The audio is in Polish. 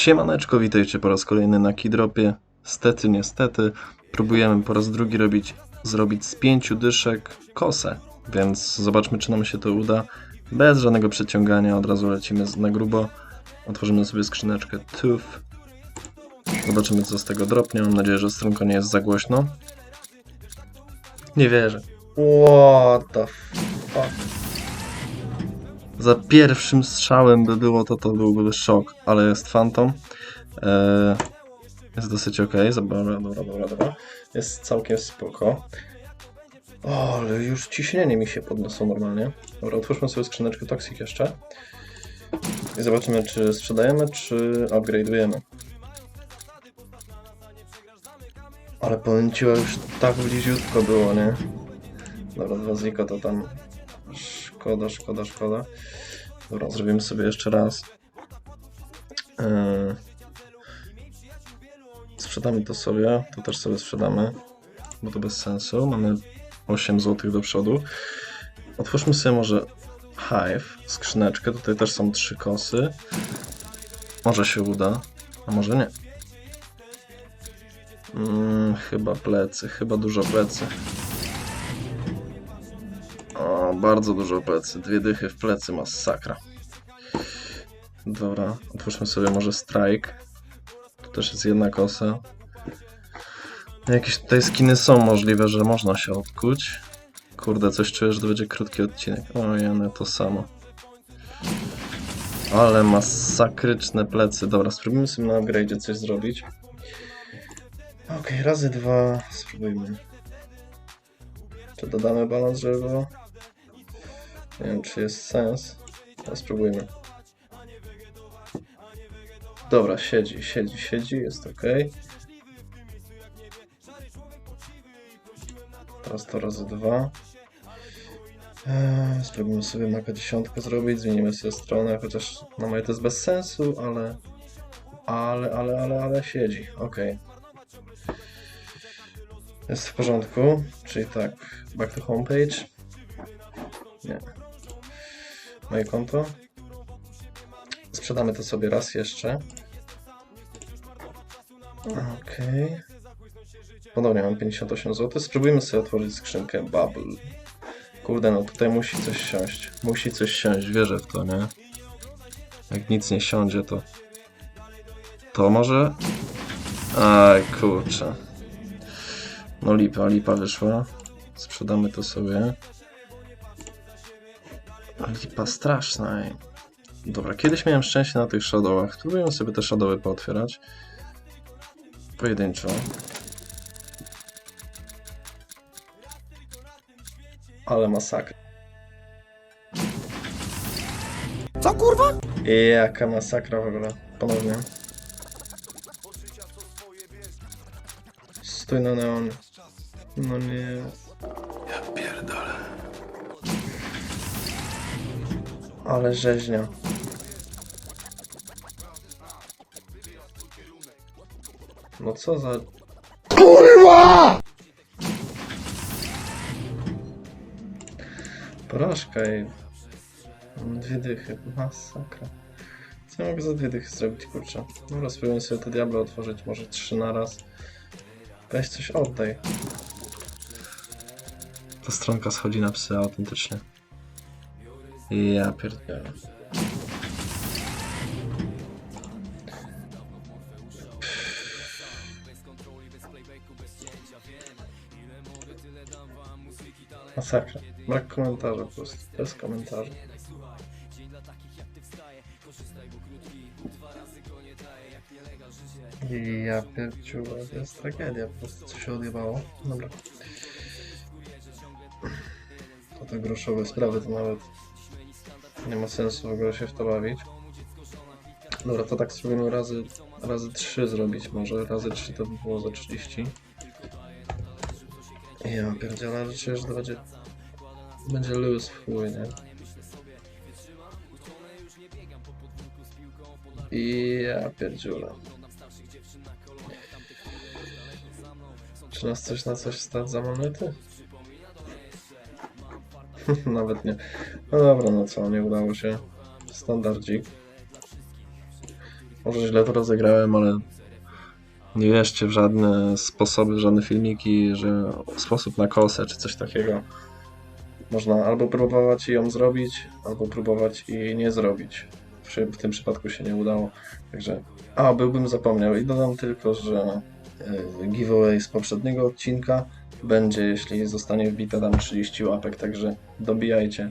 Siemaneczko, witajcie po raz kolejny na Kidropie. Stety, niestety, próbujemy po raz drugi robić, zrobić z pięciu dyszek kosę, więc zobaczmy, czy nam się to uda. Bez żadnego przeciągania, od razu lecimy na grubo. Otworzymy sobie skrzyneczkę TUF. Zobaczymy, co z tego dropnie. Mam nadzieję, że stronka nie jest za głośno. Nie wierzę. What the fuck? Za pierwszym strzałem by było to, to byłby szok, ale jest Phantom. Eee, jest dosyć ok, dobra, dobra, dobra, dobra. Jest całkiem spoko. O, ale już ciśnienie mi się podniosło normalnie. Dobra, otwórzmy sobie skrzyneczkę Toxic jeszcze. I zobaczymy, czy sprzedajemy, czy upgrade'ujemy. Ale pęciła już tak bliziutko było, nie? Dobra, dwa to tam Szkoda, szkoda, szkoda. Dobra, zrobimy sobie jeszcze raz. Eee, Sprzedamy to sobie, to też sobie sprzedamy, bo to bez sensu. Mamy 8 zł do przodu. Otwórzmy sobie może Hive, skrzyneczkę. Tutaj też są trzy kosy. Może się uda, a może nie. Mm, chyba plecy, chyba dużo plecy. Bardzo dużo plecy. Dwie dychy w plecy, masakra. Dobra, otwórzmy sobie może strike. Tu też jest jedna kosa. Jakieś tutaj skiny są możliwe, że można się odkuć. Kurde, coś czuję, że to będzie krótki odcinek. O, jane, to samo. Ale masakryczne plecy. Dobra, spróbujmy sobie na upgrade coś zrobić. Okej, razy dwa. Spróbujmy. Czy dodamy balans, żeby było? Nie wiem, czy jest sens. Ale spróbujmy. Dobra, siedzi, siedzi, siedzi, jest ok. Teraz to razy dwa. Eee, spróbujmy sobie maka dziesiątkę zrobić, zmienimy sobie stronę, chociaż na moje to jest bez sensu, ale... Ale, ale, ale, ale siedzi, ok. Jest w porządku, czyli tak, back to homepage. Nie. Moje konto. Sprzedamy to sobie raz jeszcze. Okej. Ponownie mam 58 zł. Spróbujmy sobie otworzyć skrzynkę Bubble. Kurde, no tutaj musi coś siąść. Musi coś siąść, wierzę w to, nie? Jak nic nie siądzie, to... To może... Aj, kurczę. No lipa, lipa wyszła. Sprzedamy to sobie. Lipa straszna. ej. Dobra, kiedyś miałem szczęście na tych shadowach. Spróbujemy sobie te shadowy pootwierać. Pojedynczo. Ale masakra. Co kurwa? Jaka masakra w ogóle. Ponownie. Stój na neon. No nie. Ja pierdolę. Ale rzeźnia. No co za... Kurwa! Porażka i... Mam Dwie dychy. Masakra. Co ja mogę za dwie dychy zrobić, kurczę? Dobra, spróbuję sobie te diable otworzyć, może trzy na raz. Weź coś oddaj. Ta stronka schodzi na psy autentycznie. Ja pierdolę. Masakra. Brak komentarza po prostu. Bez komentarzy. I ja pierdziu, to jest tragedia, po prostu co się odjebało. Dobra. To te groszowe sprawy to nawet nie ma sensu w ogóle się w to bawić. Dobra, to tak spróbujemy razy, razy 3 zrobić może. Razy 3 to by było za 30. Ja pierdzielę, czuję, że to będzie... Będzie luz w chuj, nie? I ja pierdziulę. Czy nas coś na coś stać za monety? Nawet nie. No dobra, no co, nie udało się. Standardzik. Może źle to rozegrałem, ale nie wierzcie w żadne sposoby, żadne filmiki, że sposób na kosę czy coś takiego. Można albo próbować ją zrobić, albo próbować i nie zrobić. W, tym przypadku się nie udało. Także, a byłbym zapomniał i dodam tylko, że y, giveaway z poprzedniego odcinka będzie, jeśli zostanie wbite tam 30 łapek, także dobijajcie